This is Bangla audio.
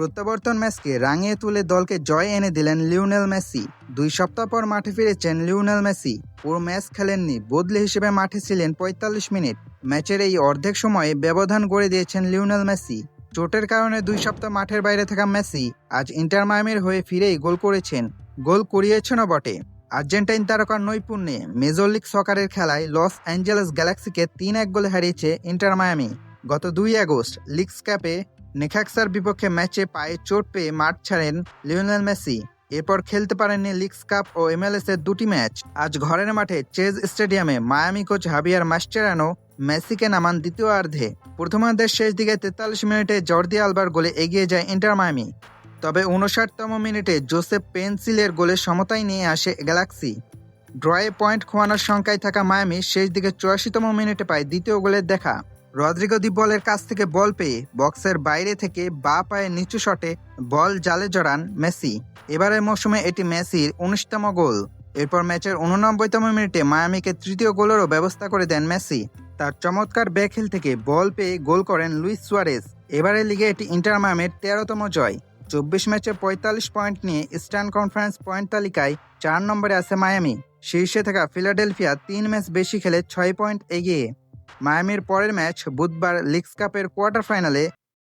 প্রত্যাবর্তন ম্যাচকে রাঙিয়ে তুলে দলকে জয় এনে দিলেন লিওনেল মেসি। দুই সপ্তাহ পর মাঠে ফিরেছেন লিওনেল মেসি। পুরো ম্যাচ খেলেননি, বদলি হিসেবে মাঠে ছিলেন পঁয়তাল্লিশ মিনিট। ম্যাচের এই অর্ধেক সময়ে ব্যবধান গড়ে দিয়েছেন লিওনেল মেসি। চোটের কারণে দুই সপ্তাহ মাঠের বাইরে থাকা মেসি আজ ইন্টার মায়ামির হয়ে ফিরেই গোল করেছেন। গোল করিয়েছেনও বটে। আর্জেন্টাইন তারকার নৈপুণ্যে মেজর লিগ সকারের খেলায় লস অ্যাঞ্জেলেস গ্যালাক্সিকে তিন এক গোলে হারিয়েছে ইন্টার মায়ামি। গত দুই আগস্ট লিগস ক্যাপে নেখাক্সার বিপক্ষে ম্যাচে পায়ে চোট পেয়ে মাঠ ছাড়েন লিওনেল মেসি। এরপর খেলতে পারেননি লিগস কাপ ও এমএলএস এর দুটি ম্যাচ। আজ ঘরের মাঠে চেজ স্টেডিয়ামে মায়ামি কোচ হাবিয়ার মাস্টেরানো মেসিকে নামান দ্বিতীয় অর্ধে প্রথমার্ধের শেষ দিকে তেতাল্লিশ মিনিটে জর্দি আলবার গোলে এগিয়ে যায় ইন্টার মায়ামি। তবে উনষাটতম মিনিটে জোসেফ পেন্সিলের গোলে সমতায় নিয়ে আসে গ্যালাক্সি। ড্রয়ে পয়েন্ট খোয়ানোর সংখ্যায় থাকা মায়ামি শেষ দিকে চুরাশিতম মিনিটে পায় দ্বিতীয় গোলের দেখা। রদ্রিগো দি বলের কাছ থেকে বল পেয়ে বক্সের বাইরে থেকে বা পায়ে নিচু শটে বল জালে জড়ান মেসি। এবারের মৌসুমে এটি মেসির উনিশতম গোল। এরপর ম্যাচের উননব্বইতম মিনিটে মায়ামিকে তৃতীয় গোলেরও ব্যবস্থা করে দেন মেসি। তার চমৎকার ব্যাকহিল থেকে বল পেয়ে গোল করেন লুইস সুয়ারেস এবারের লিগে এটি ইন্টার মায়ামের তেরোতম জয়। চব্বিশ ম্যাচে পঁয়তাল্লিশ পয়েন্ট নিয়ে ইস্টার্ন কনফারেন্স পয়েন্ট তালিকায় চার নম্বরে আছে মায়ামি। শীর্ষে থাকা ফিলাডেলফিয়া তিন ম্যাচ বেশি খেলে ছয় পয়েন্ট এগিয়ে। মায়ামির পরের ম্যাচ বুধবার লিগস কাপের কোয়ার্টার ফাইনালে